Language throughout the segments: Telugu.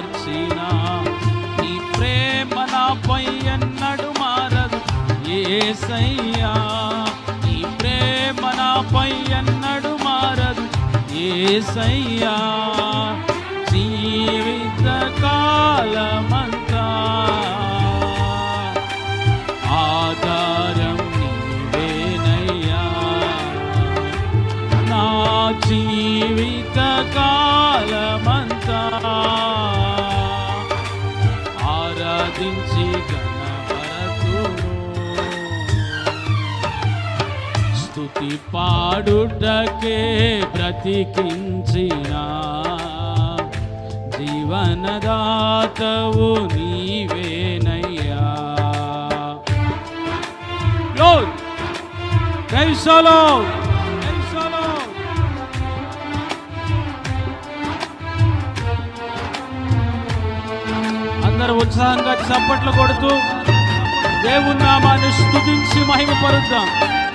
మార్చినా నీ ప్రేమ నాపై ఎన్నడు మారదు. ఏసయ్యా నీ ప్రేమ నాపై ఎన్నడు మారదు. ఏసయ్యా జీవిత కాలం ఆరాధించి గణపరచును స్థుతి పాడుటకే బ్రతికించిన జీవనదాతవు నీవేనయ్యా. Lord, praise the Lord. ఉత్సాహంగా చప్పట్లు కొడుతూ దేవుని నామాన్ని స్థుతించి మహిమపరుద్దాం. ప్రాణ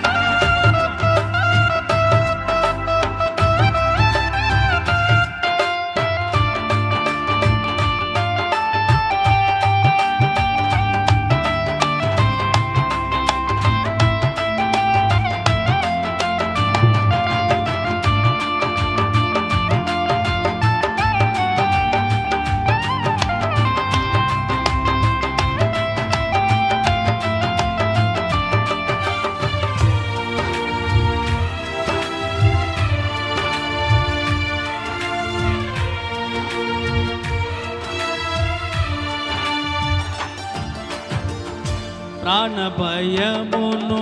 భయమును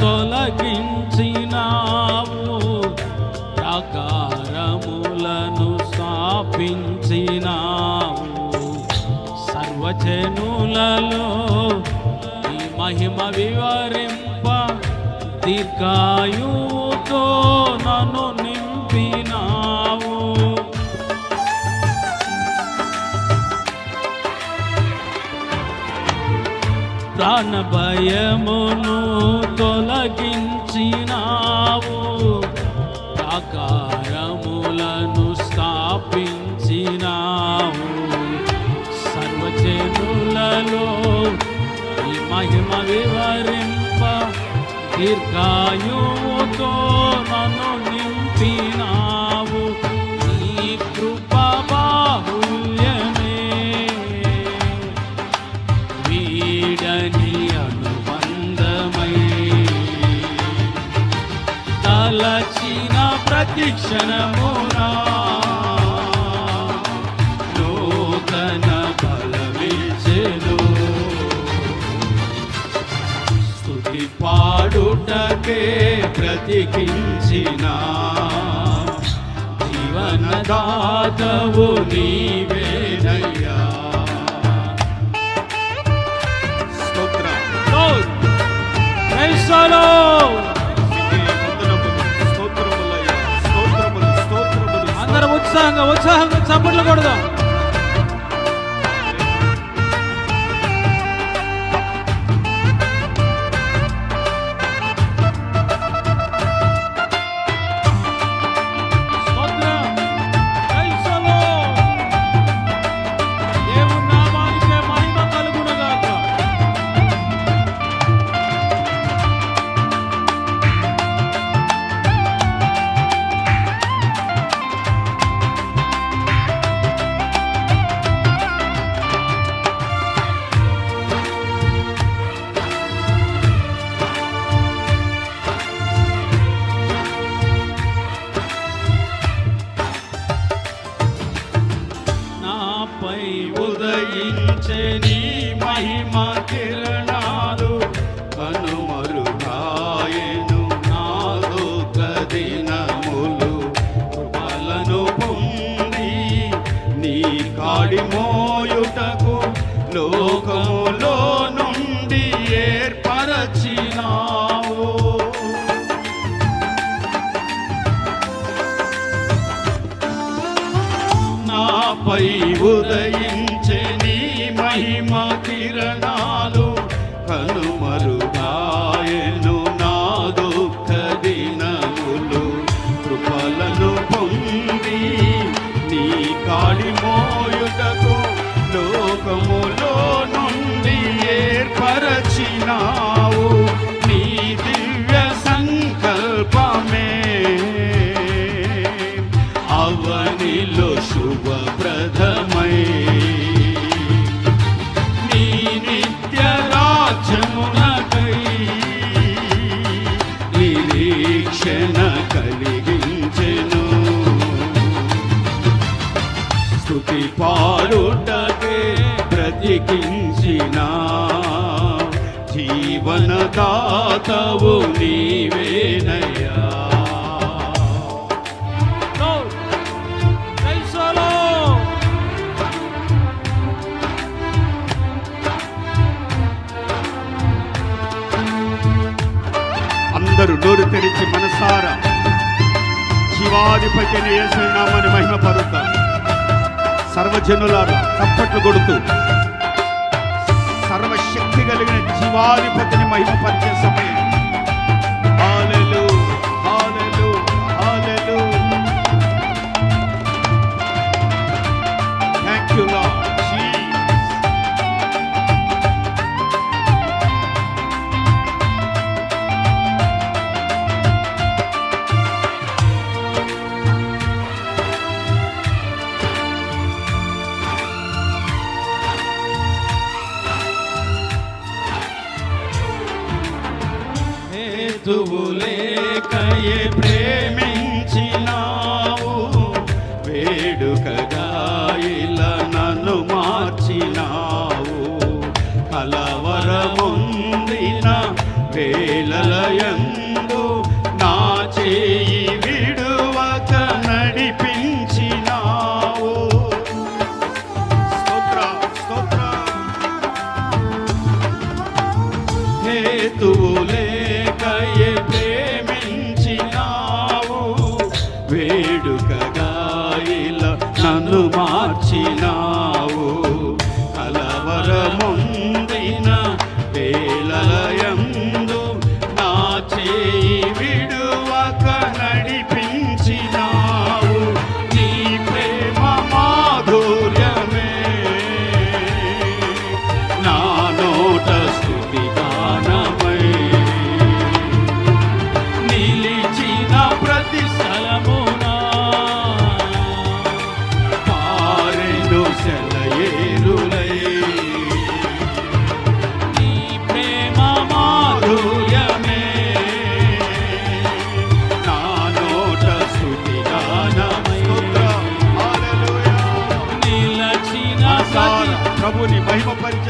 తొలగించినావు. ప్రకారములను స్థాపించినావు సర్వజనులలో ఈ మహిమ వివరింప దీర్ఘాయుతో నన్ను ప్రాణ భయమును తొలగించినావు. ఆకారములను స్థాపించినావు. సర్వజనులలో ఈ మహిమ వివరింప దీర్ఘాయుతో నన్ను ప్రతిక్షణమునా నూతన బలమిచ్చెను. స్థుతి పాడుటకే బ్రతికించిన జీవనదాతవు నీవేనయ్యా ఉత్సాహంగా ఉత్సాహంగా చప్పట్లు కొడదాం. నాపై ఉదయించే నీ మహిమ కిరణ. అవనిలో శుభప్రదమై. నీ నిత్య రాజ్యమునకై నిరీక్షణ కలిగించెను. స్థుతి పాడుటకే బ్రతికించిన జీవనదాతవు నీవేనయ్యా. నోరు తెరిచి మనసారా. జీవాధిపతిని నామని మహిమ పరుత సర్వజనులారా చప్పట్లు కొడుతూ. సర్వశక్తి కలిగిన జీవాధిపతిని మహిమపరిచే సమయం. హేతువులేకయే ప్రేమించినావు. వేడుకగా ఇలా నన్ను మార్చినావు. కలవరముందిన వేళలయందు I'm a pai.